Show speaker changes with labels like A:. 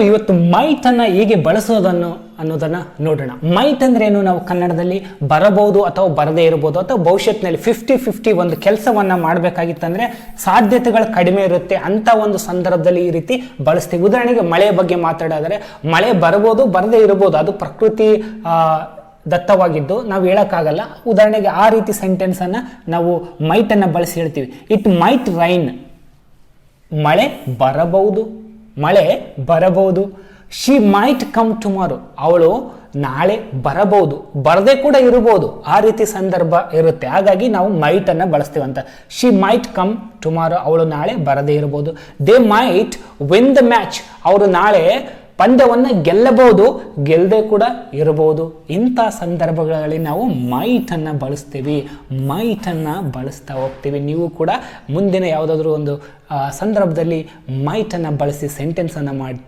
A: ನಾವು ಇವತ್ತು ಮೈಟ್ ಅನ್ನ ಹೇಗೆ ಬಳಸೋದನ್ನು ಅನ್ನೋದನ್ನ ನೋಡೋಣ. ಮೈಟ್ ಅಂದ್ರೆ ಏನು? ನಾವು ಕನ್ನಡದಲ್ಲಿ ಬರಬಹುದು ಅಥವಾ ಬರದೇ ಇರಬಹುದು ಅಥವಾ ಭವಿಷ್ಯತ್ನಲ್ಲಿ ಫಿಫ್ಟಿ ಫಿಫ್ಟಿ ಒಂದು ಕೆಲಸವನ್ನ ಮಾಡಬೇಕಾಗಿತ್ತಂದ್ರೆ ಸಾಧ್ಯತೆಗಳು ಕಡಿಮೆ ಇರುತ್ತೆ ಅಂತ ಒಂದು ಸಂದರ್ಭದಲ್ಲಿ ಈ ರೀತಿ ಬಳಸ್ತೀವಿ. ಉದಾಹರಣೆಗೆ ಮಳೆ ಬಗ್ಗೆ ಮಾತಾಡಿದರೆ ಮಳೆ ಬರಬಹುದು, ಬರದೇ ಇರಬಹುದು, ಅದು ಪ್ರಕೃತಿ ದತ್ತವಾಗಿದ್ದು ನಾವು ಹೇಳೋಕ್ಕಾಗಲ್ಲ. ಉದಾಹರಣೆಗೆ ಆ ರೀತಿ ಸೆಂಟೆನ್ಸನ್ನು ನಾವು ಮೈಟನ್ನು ಬಳಸಿ ಹೇಳ್ತೀವಿ. ಇಟ್ ಮೈಟ್ ರೈನ್ ಮಳೆ ಬರಬಹುದು ಮಳೆ ಬರಬಹುದು. ಶಿ ಮೈಟ್ ಕಮ್ ಟುಮಾರೋ ಅವಳು ನಾಳೆ ಬರಬಹುದು. ಬರದೇ ಕೂಡ ಇರಬಹುದು. ಆ ರೀತಿ ಸಂದರ್ಭ ಇರುತ್ತೆ. ಹಾಗಾಗಿ ನಾವು ಮೈಟನ್ನು ಬಳಸ್ತೀವಂತ ಶಿ ಮೈಟ್ ಕಮ್ ಟುಮಾರೋ ಅವಳು ನಾಳೆ ಬರದೇ ಇರಬಹುದು. They might win the match ಅವರು ನಾಳೆ ಪಂದ್ಯವನ್ನು ಗೆಲ್ಲಬಹುದು ಗೆಲ್ಲದೆ ಕೂಡ ಇರಬಹುದು. ಇಂಥ ಸಂದರ್ಭಗಳಲ್ಲಿ ನಾವು ಮೈಟನ್ನು ಬಳಸ್ತೀವಿ. ಮೈಟನ್ನು ಬಳಸ್ತಾ ಹೋಗ್ತೀವಿ. ನೀವು ಕೂಡ ಮುಂದಿನ ಯಾವುದಾದ್ರೂ ಒಂದು ಸಂದರ್ಭದಲ್ಲಿ ಮೈಟನ್ನು ಬಳಸಿ ಸೆಂಟೆನ್ಸನ್ನು ಮಾಡಿ.